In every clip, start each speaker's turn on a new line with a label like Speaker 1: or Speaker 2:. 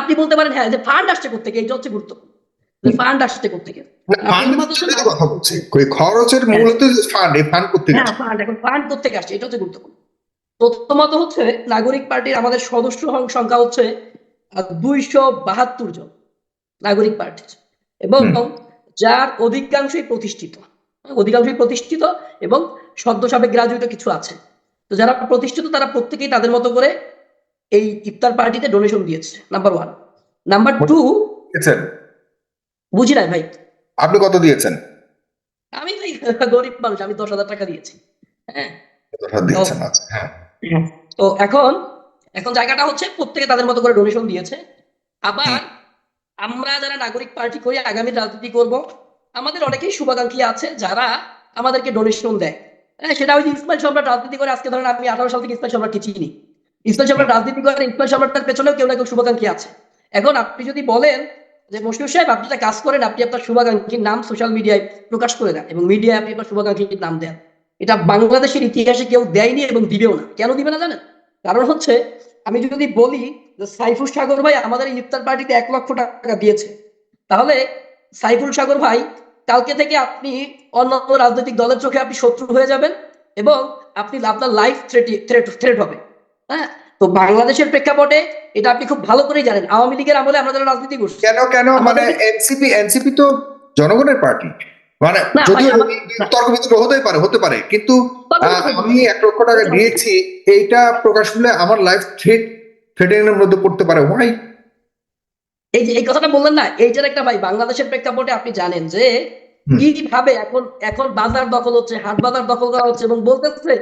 Speaker 1: আপনি বলতে পারেন হ্যাঁ যে ফান্ড আসছে করতে এইটা হচ্ছে গুরুত্বপূর্ণ। যে ফান্ড আসছে করতে
Speaker 2: ফান্ড কথা বলছি। খরচের মূলত ফান্ড এই ফান্ড করতে
Speaker 1: হ্যাঁ ফান্ড এখন ফান্ড করতে আসছে? এটা হচ্ছে গুরুত্বপূর্ণ। প্রথমত হচ্ছে নাগরিক পার্টির আমাদের সদস্য সংখ্যা হচ্ছে দুইশো বাহাত্তর জন নাগরিক পার্টির। এবং যার অধিকাংশই প্রতিষ্ঠিত। অধিকাংশই প্রতিষ্ঠিত এবং সদ্য সাবেক গ্রাজুয়েটও কিছু আছে। তো যারা প্রতিষ্ঠিত তারা প্রত্যেকেই তাদের মতো করে এই ইফতার পার্টিতে ডোনেশন দিয়েছে নাম্বার ওয়ান নাম্বার টু
Speaker 2: দিয়েছেন।
Speaker 1: বুঝি নাই ভাই?
Speaker 2: আপনি কত দিয়েছেন?
Speaker 1: আমি ভাই গরিব মানুষ আমি দশ হাজার টাকা দিয়েছি। হ্যাঁ?
Speaker 2: আচ্ছা হ্যাঁ।
Speaker 1: তো এখন এখন জায়গাটা হচ্ছে প্রত্যেকে তাদের মতো করে ডোনেশন দিয়েছে। আবার আমরা যারা নাগরিক পার্টি করি আগামী রাজনীতি করব আমাদের অনেকেই শুভাকাঙ্ক্ষী আছে যারা আমাদেরকে ডোনেশন দেয়। হ্যাঁ সেটা ওই ইসমাইল সম্রাট রাজনীতি করে আজকে ধরেন আমি আঠারো সাল থেকে ইসমাইল সম্রাটকে চিনি। ইসমাইল রাজনীতি করে ইসমাইল সম্রাটের পেছনেও কেউ না কেউ শুভাকাঙ্ক্ষী আছে। এখন আপনি যদি বলেন যে সাহেব, আপনি কাজ করেন, আপনি আপনার শুভাকাঙ্ক্ষীর নাম সোশ্যাল মিডিয়ায় প্রকাশ করে দেন এবং মিডিয়ায় আপনি আপনার শুভাকাঙ্ক্ষীর নাম দেন। এটা বাংলাদেশের ইতিহাসে কেউ দেয়নি এবং দিবেও না। কেন দিবে না জানেন? কারণ হচ্ছে, আমি যদি বলি যে সাইফুল সাগর ভাই আমাদের ইফতার পার্টিতে এক লক্ষ টাকা দিয়েছে, তাহলে সাইফুল সাগর ভাই, কালকে থেকে আপনি অন্য রাজনৈতিক দলের চোখে আপনি শত্রু হয়ে যাবেন এবং আপনি আপনার লাইফ থ্রেট থ্রেট হবে। হ্যাঁ? তো বাংলাদেশের প্রেক্ষাপটে এটা আপনি খুব ভালো করেই জানেন। আওয়ামী লীগের আমলে আমরা যারা রাজনীতি করছি
Speaker 2: কেন কেন? মানে এনসিপি এনসিপি তো জনগণের পার্টি মানে
Speaker 1: না,
Speaker 2: যদিও তর্ক বিতর্ক হতেই পারে হতে পারে। কিন্তু আমি এক লক্ষ টাকা দিয়েছি এইটা প্রকাশ করলে আমার লাইফ থ্রেট থ্রেটের মধ্যে পড়তে পারে। হোয়াই
Speaker 1: এই যে এই কথাটা বললেন না এই এইটার একটা ভাই বাংলাদেশের প্রেক্ষাপটে আপনি জানেন যে। কীভাবে এখন এখন বাজার দখল হচ্ছে হাট বাজার দখল করা হচ্ছে এবং বলতেছে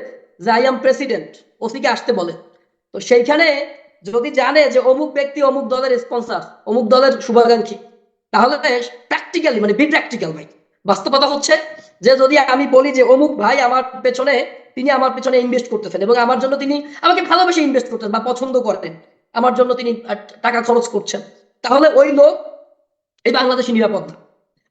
Speaker 1: যে আই এম প্রেসিডেন্ট ওসিকে আসতে বলে তো সেইখানে যদি জানে যে অমুক ব্যক্তি অমুক দলের স্পন্সর অমুক দলের শুভাকাঙ্ক্ষী, তাহলে প্র্যাকটিক্যালি মানে বি প্র্যাকটিক্যাল ভাই। বাস্তবতা হচ্ছে যে যদি আমি বলি যে অমুক ভাই আমার পেছনে, তিনি আমার পেছনে ইনভেস্ট করতেছেন এবং আমার জন্য তিনি আমাকে ভালোবেসে ইনভেস্ট করতেন বা পছন্দ করেন, আমার জন্য তিনি টাকা খরচ করছেন, তাহলে ওই লোক এই বাংলাদেশে নিরাপদ না।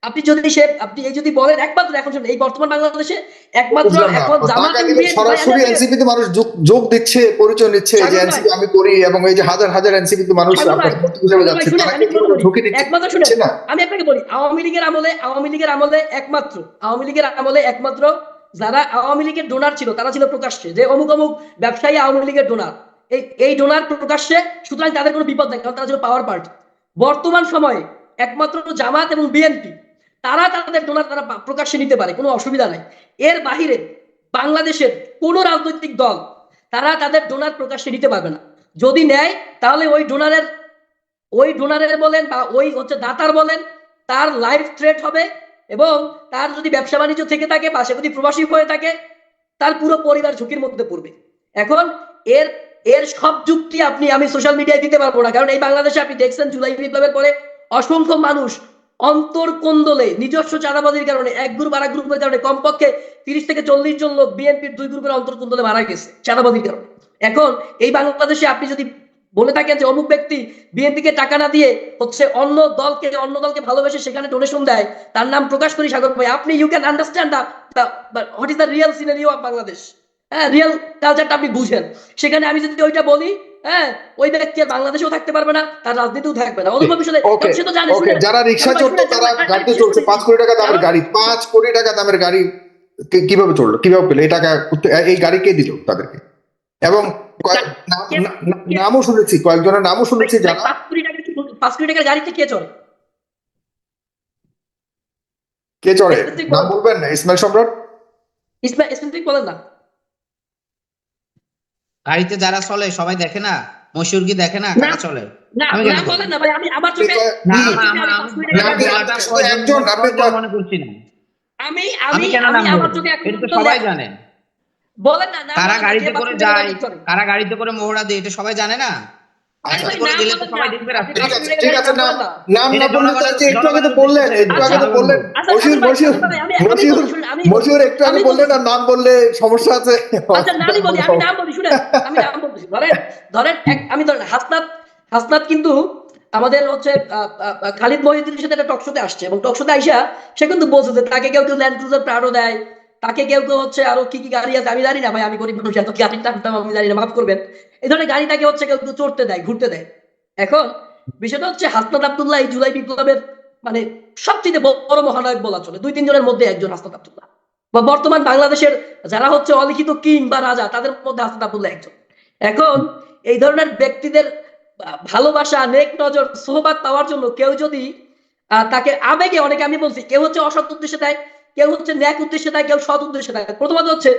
Speaker 1: আপনি যদি সে আপনি এই যদি বলেন একমাত্র এখন এই বর্তমান বাংলাদেশে একমাত্র এখন জামাত
Speaker 2: সরাসরি এনসিপি তে মানুষ যোগ- যোগ দিচ্ছে পরিচয় নিচ্ছে যে এনসিপি আমি করি এবং এই যে হাজার হাজার এনসিপি তে মানুষ
Speaker 1: একমাত্র শুনে আমি আপনাকে বলি আওয়ামী লীগের আমলে আওয়ামী লীগের আমলে একমাত্র আওয়ামী লীগের আমলে একমাত্র যারা আওয়ামী লীগের ডোনার ছিল তারা ছিল প্রকাশ্যে। যে অমুক অমুক ব্যবসায়ী আওয়ামী লীগের ডোনার এই এই ডোনার প্রকাশ্যে সুতরাং তাদের কোনো বিপদ নেই কারণ তারা ছিল পাওয়ার পার্টি বর্তমান সময়ে একমাত্র জামাত এবং বিএনপি তারা তাদের ডোনার তারা প্রকাশ্যে নিতে পারে, কোনো অসুবিধা নাই। এর বাহিরে বাংলাদেশের কোনো রাজনৈতিক দল তারা তাদের ডোনার প্রকাশ্যে নিতে পারবে না। যদি নেয়, তাহলে ওই ডোনারের ওই ডোনারের বলেন বা ওই হচ্ছে দাতার বলেন, তার লাইফ থ্রেট হবে এবং তার যদি ব্যবসা বাণিজ্য থেকে থাকে বা সে যদি প্রবাসী হয়ে থাকে, তার পুরো পরিবার ঝুঁকির মধ্যে পড়বে। এখন এর এর সব যুক্তি আপনি, আমি সোশ্যাল মিডিয়ায় দিতে পারব না। কারণ এই বাংলাদেশে আপনি দেখছেন জুলাই বিপ্লবের পরে অসংখ্য মানুষ অন্তর কোন্দলে নিজস্ব চাঁদাবাজির কারণে এক গ্রুপ আর এক গ্রুপের কারণে কমপক্ষে তিরিশ থেকে চল্লিশ জন লোক বিএনপির দুই গ্রুপের অন্তর কোন্দলে মারা গেছে, চাঁদাবাজির কারণে। এখন এই বাংলাদেশে আপনি যদি বলে থাকেন যে অমুক ব্যক্তি বিএনপিকে টাকা না দিয়ে হচ্ছে অন্য দলকে অন্য দলকে ভালোবেসে সেখানে ডোনেশন দেয়, তার নাম প্রকাশ করি সাগর ভাই, আপনি you can understand what is the real scenario of Bangladesh হ্যাঁ রিয়েল কালচারটা আপনি বুঝেন। সেখানে আমি যদি ওইটা বলি হ্যাঁ ওই ব্যক্তি আর বাংলাদেশেও থাকতে পারবে না তার রাজনীতিও থাকবে না। অন্য ভবিষ্যতে সে তো জানে
Speaker 2: যারা রিক্সা চড়তো তারা গাড়িতে চলছে পাঁচ কোটি টাকা দামের গাড়ি পাঁচ কোটি টাকা দামের গাড়ি কীভাবে চলল কীভাবে পেল এই টাকা এই গাড়ি কে দিল তাদেরকে? এবং নামও শুনেছি কয়েকজনের নামও শুনেছি যারা
Speaker 1: পাঁচ কোটি পাঁচ কোটি টাকার গাড়িতে কে চড়ে?
Speaker 2: কে চড়ে? নাম বলবেন না ইসমাইল সম্রাট?
Speaker 1: ইসমাইল ইসমাইল বলেন না।
Speaker 3: গাড়িতে যারা চলে সবাই দেখে না? মশুর কি দেখে না কারা চলে?
Speaker 1: না
Speaker 3: আমি সবাই জানে। কারা গাড়িতে করে যায়
Speaker 1: তারা
Speaker 3: কারা গাড়িতে করে মোহরা দেয় এটা সবাই জানে না?
Speaker 2: ঠিক আছে নাম নাম না বললে তো
Speaker 3: জনগণের-
Speaker 2: আছে, একটু আগে তো বললেন একটু আগে তো বললেন। মশিউর মশিউর
Speaker 1: আমি- আমি- আমি
Speaker 2: মশিউর
Speaker 1: বলি, শুনুন, আমি
Speaker 2: মশিউর একটু আগে বললেন না নাম বললে সমস্যা আছে।
Speaker 1: আচ্ছা নামই বলি আমি নাম বলি শুনেন আমি নাম বলতেছি। ধরেন ধরেন আমি ধরেন হাসনাত হাসনাত কিন্তু আমাদের হচ্ছে খালিদ মহিউদ্দিনের সাথে একটা টকশোতে আসছে। এবং টকশোতে আইসা সে কিন্তু বলছে যে তাকে কেউ কেউ ল্যান্ড ক্রুজার প্রাড়ো দেয় তাকে কেউ কেউ হচ্ছে আরও কি কি গাড়ি আছে আমি জানি না ভাই, আমি গরিব মানুষ, এত নাম টাম আমি জানি না, মাফ করবেন। এই ধরনের গাড়ি তাকে হচ্ছে কেউ চড়তে দেয়, ঘুরতে দেয়। এখন বিষয়টা হচ্ছে হাসনাত আব্দুল্লাহ এই জুলাই বিপ্লবের মানে সবচেয়ে বড় মহানায়ক বলা চলে। দুই, তিনজনের মধ্যে একজন হাসনাত আব্দুল্লাহ। বা বর্তমান বাংলাদেশের যারা হচ্ছে অলিখিত কিং বা রাজা, তাদের মধ্যে হাসনাত আব্দুল্লাহ একজন। এখন এই ধরনের ব্যক্তিদের ভালোবাসা, নেক নজর সোহবাদ পাওয়ার জন্য কেউ যদি তাকে আবেগে, অনেকে আমি বলছি, কেউ হচ্ছে অসৎ উদ্দেশ্যে দেয় কেউ হচ্ছে ন্যাক উদ্দেশ্যে দেয় কেউ সৎ উদ্দেশ্যে দেয় প্রথমত হচ্ছে,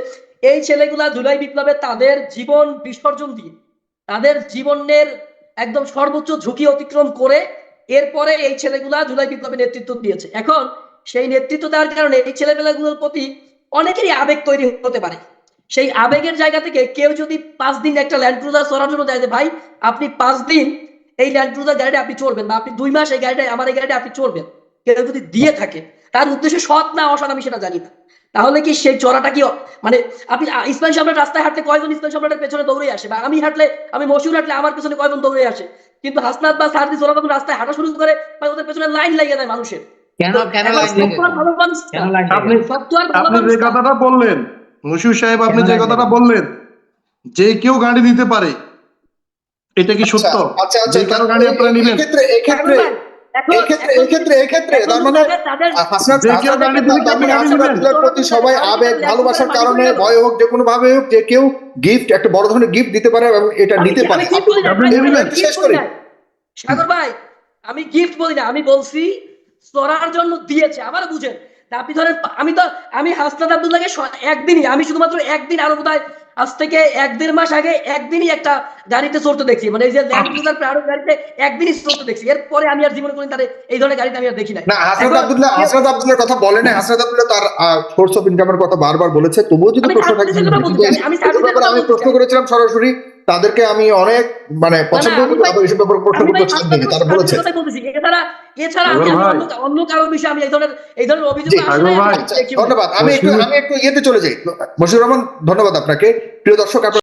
Speaker 1: এই ছেলেগুলা জুলাই বিপ্লবে তাদের জীবন বিসর্জন দিয়ে, তাদের জীবনের একদম সর্বোচ্চ ঝুঁকি অতিক্রম করে এরপরে এই ছেলেগুলা জুলাই বিপ্লবে নেতৃত্ব দিয়েছে। এখন সেই নেতৃত্ব দেওয়ার কারণে এই ছেলেপেলাগুলোর প্রতি অনেকেরই আবেগ তৈরি হতে পারে। সেই আবেগের জায়গা থেকে কেউ যদি পাঁচ দিন একটা ল্যান্ড ক্রুজার চড়ার জন্য দেয় যে, ভাই, আপনি পাঁচ দিন এই ল্যান্ড ক্রুজার গাড়িটা আপনি চড়বেন বা আপনি দুই মাস এই গাড়িটা আমার এই গাড়িটা আপনি চড়বেন। কেউ যদি দিয়ে থাকে তার উদ্দেশ্য সৎ না অসৎ আমি সেটা জানি না। তাহলে কি সেই চড়াটা কি মানে আপনি ইসমাইল সম্রাট রাস্তায় হাঁটলে কয়জন ইসমাইল সম্রাটের পেছনে দৌড়ে আসে? বা আমি হাঁটলে আমি মশুর হাঁটলে আমার পেছনে কয়জন দৌড়ে আসে? কিন্তু হাসনাত বা সারদিস ওরা যখন রাস্তায় হাঁটা শুরু করে বা ওদের পেছনে লাইন লেগে যায় মানুষের।
Speaker 4: আপনি- যে কথাটা বললেন মশিউর সাহেব আপনি যে কথাটা বললেন যে কেউ গাড়ি নিতে পারে এটা কি সত্য?
Speaker 2: আচ্ছা আচ্ছা
Speaker 4: যে কারও গাড়ি আপনারা নিবেন
Speaker 2: মানে
Speaker 1: তাদের- তাদের
Speaker 2: হাসনাত
Speaker 4: যে কেউ
Speaker 2: হাসনাত
Speaker 4: গাড়ি দিলে
Speaker 2: তার
Speaker 4: আপনি
Speaker 2: হাসনাত
Speaker 4: গাড়ি
Speaker 2: আব্দুল্লাহর প্রতি সবাই আবেগ ভালোবাসার কারণে ভয় হোক যে কোনো ভাবে হোক যে কেউ গিফট একটা বড় ধরনের গিফট দিতে পারে এবং এটা
Speaker 1: আমি-
Speaker 2: নিতে পারে। শেষ করি।
Speaker 1: সাগর ভাই গিফট বলি না আমি বলছি চড়ার জন্য দিয়েছে আবার বুঝেন। তা আপনি ধরেন আমি তো আমি হাসনাত আব্দুল্লাহকে একদিনই আমি শুধুমাত্র একদিন আরও বোধহয় আজ থেকে এক দেড় মাস আগে একদিনই একটা গাড়িতে চড়তে দেখছি। মানে এই যে ল্যান্ড ক্রুজার প্রাড়ো গাড়িতে একদিনই চড়তে দেখছি। এরপরে আমি আর জীবনে কোনদিন তারে এই ধরনের গাড়িতে আমি আর দেখি নাই।
Speaker 2: না হাসনাত আব্দুল্লাহ হাসনাত আব্দুল্লাহর কথা বলে না হাসনাত আব্দুল্লাহ তার সোর্স অফ ইনকামের কথা বারবার বলেছে। তবুও যদি প্রশ্ন থাকে
Speaker 1: আমি-।
Speaker 2: প্রশ্ন করেছিলাম সরাসরি। তাদেরকে আমি অনেক মানে পছন্দ করি তাদের এসব ব্যাপারে প্রশ্ন চান নাকি? তারা বলেছে।
Speaker 1: এছাড়া এছাড়া আমি। অন্য অন্য কারও বিষয়ে আমি এই ধরনের এই ধরনের অভিযোগ।
Speaker 2: ধন্যবাদ আমি একটু আমি একটু ইয়েতে চলে যাই মশিউর রহমান ধন্যবাদ আপনাকে প্রিয় দর্শক আপনারা